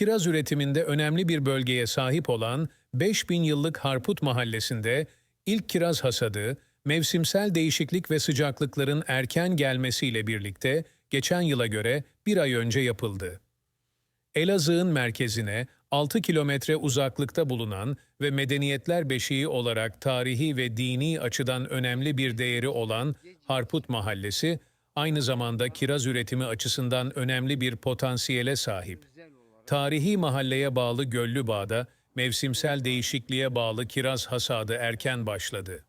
kiraz üretiminde önemli bir bölgeye sahip olan 5000 yıllık Harput Mahallesi'nde ilk kiraz hasadı, mevsimsel değişiklik ve sıcaklıkların erken gelmesiyle birlikte geçen yıla göre bir ay önce yapıldı. Elazığ'ın merkezine 6 kilometre uzaklıkta bulunan ve medeniyetler beşiği olarak tarihi ve dini açıdan önemli bir değeri olan Harput Mahallesi, aynı zamanda kiraz üretimi açısından önemli bir potansiyele sahip. Tarihi mahalleye bağlı Göllübağ'da mevsimsel değişikliğe bağlı kiraz hasadı erken başladı.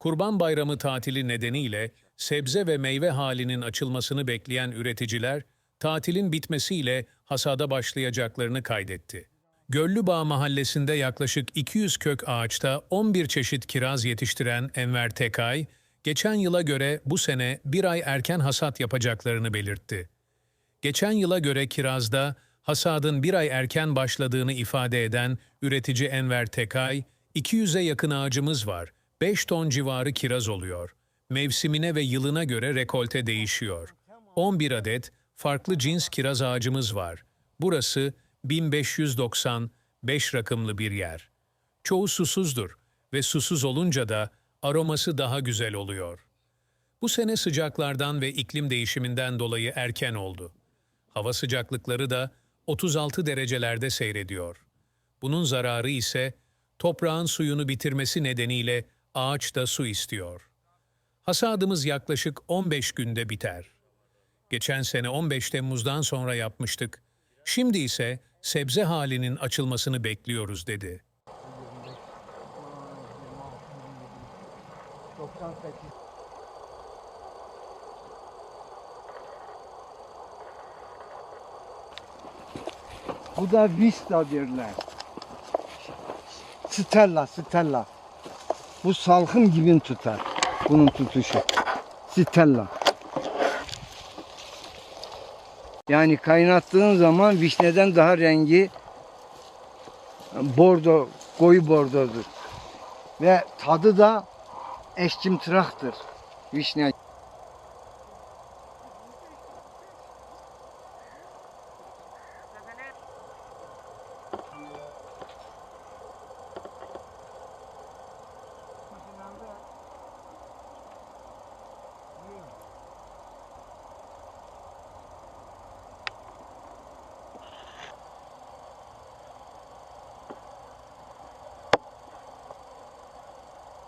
Kurban Bayramı tatili nedeniyle sebze ve meyve halinin açılmasını bekleyen üreticiler, tatilin bitmesiyle hasada başlayacaklarını kaydetti. Göllübağ mahallesinde yaklaşık 200 kök ağaçta 11 çeşit kiraz yetiştiren Enver Tekay, geçen yıla göre bu sene bir ay erken hasat yapacaklarını belirtti. Geçen yıla göre kirazda hasadın bir ay erken başladığını ifade eden üretici Enver Tekay, 200'e yakın ağacımız var, 5 ton civarı kiraz oluyor. Mevsimine ve yılına göre rekolte değişiyor. 11 adet farklı cins kiraz ağacımız var. Burası 1595 rakımlı bir yer. Çoğu susuzdur ve susuz olunca da aroması daha güzel oluyor. Bu sene sıcaklardan ve iklim değişiminden dolayı erken oldu. Hava sıcaklıkları da 36 derecelerde seyrediyor. Bunun zararı ise toprağın suyunu bitirmesi nedeniyle ağaç da su istiyor. Hasadımız yaklaşık 15 günde biter. Geçen sene 15 Temmuz'dan sonra yapmıştık. Şimdi ise sebze halinin açılmasını bekliyoruz dedi. 98 Buda Vista derler. Stella, Stella. Bu salkım gibi tutar. Bunun tutuşu. Stella. Yani kaynattığın zaman vişneden daha rengi bordo, koyu bordodur. Ve tadı da eşcimtıraktır. Vişne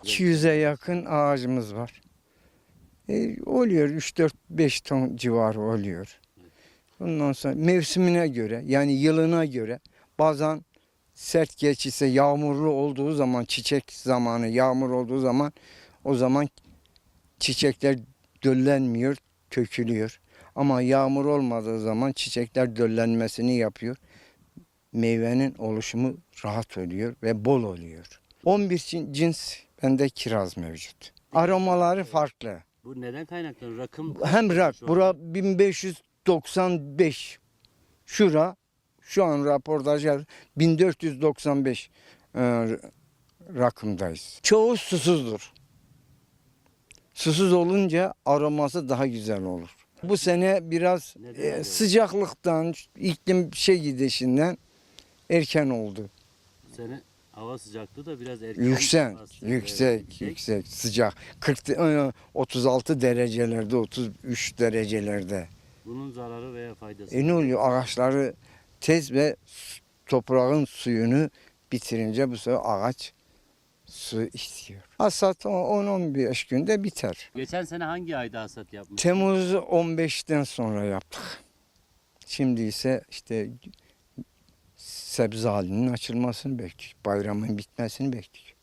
...200'e yakın ağacımız var. E, oluyor 3-4-5 ton civarı oluyor. Ondan sonra mevsimine göre yani yılına göre bazen sert geçişse yağmurlu olduğu zaman çiçek zamanı yağmur olduğu zaman o zaman çiçekler döllenmiyor, tökülüyor. Ama yağmur olmadığı zaman çiçekler döllenmesini yapıyor. Meyvenin oluşumu rahat oluyor ve bol oluyor. 11 cin- cins bende kiraz mevcut. Aromaları farklı. Bu neden kaynaklanıyor? Rakım Hem rak, Şu an. bura 1595. Şura, şu an raportaj yaz- 1495 e, rakımdayız. Çoğu susuzdur. Susuz olunca aroması daha güzel olur. Bu sene biraz Neden e, sıcaklıktan, iklim şey gidişinden erken oldu. Sene hava sıcaklığı da biraz erken. Yüksek, aslında. yüksek, Evet, yüksek, sıcak. 40 e, 36 derecelerde, 33 derecelerde. Bunun zararı veya faydası. E ne oluyor? Ağaçları tez ve toprağın suyunu bitirince bu sefer ağaç su istiyor. Hasat 10-15 günde biter. Geçen sene hangi ayda hasat yapmış? Temmuz 15'ten sonra yaptık. Şimdi ise işte sebze halinin açılmasını bekliyoruz. Bayramın bitmesini bekliyoruz.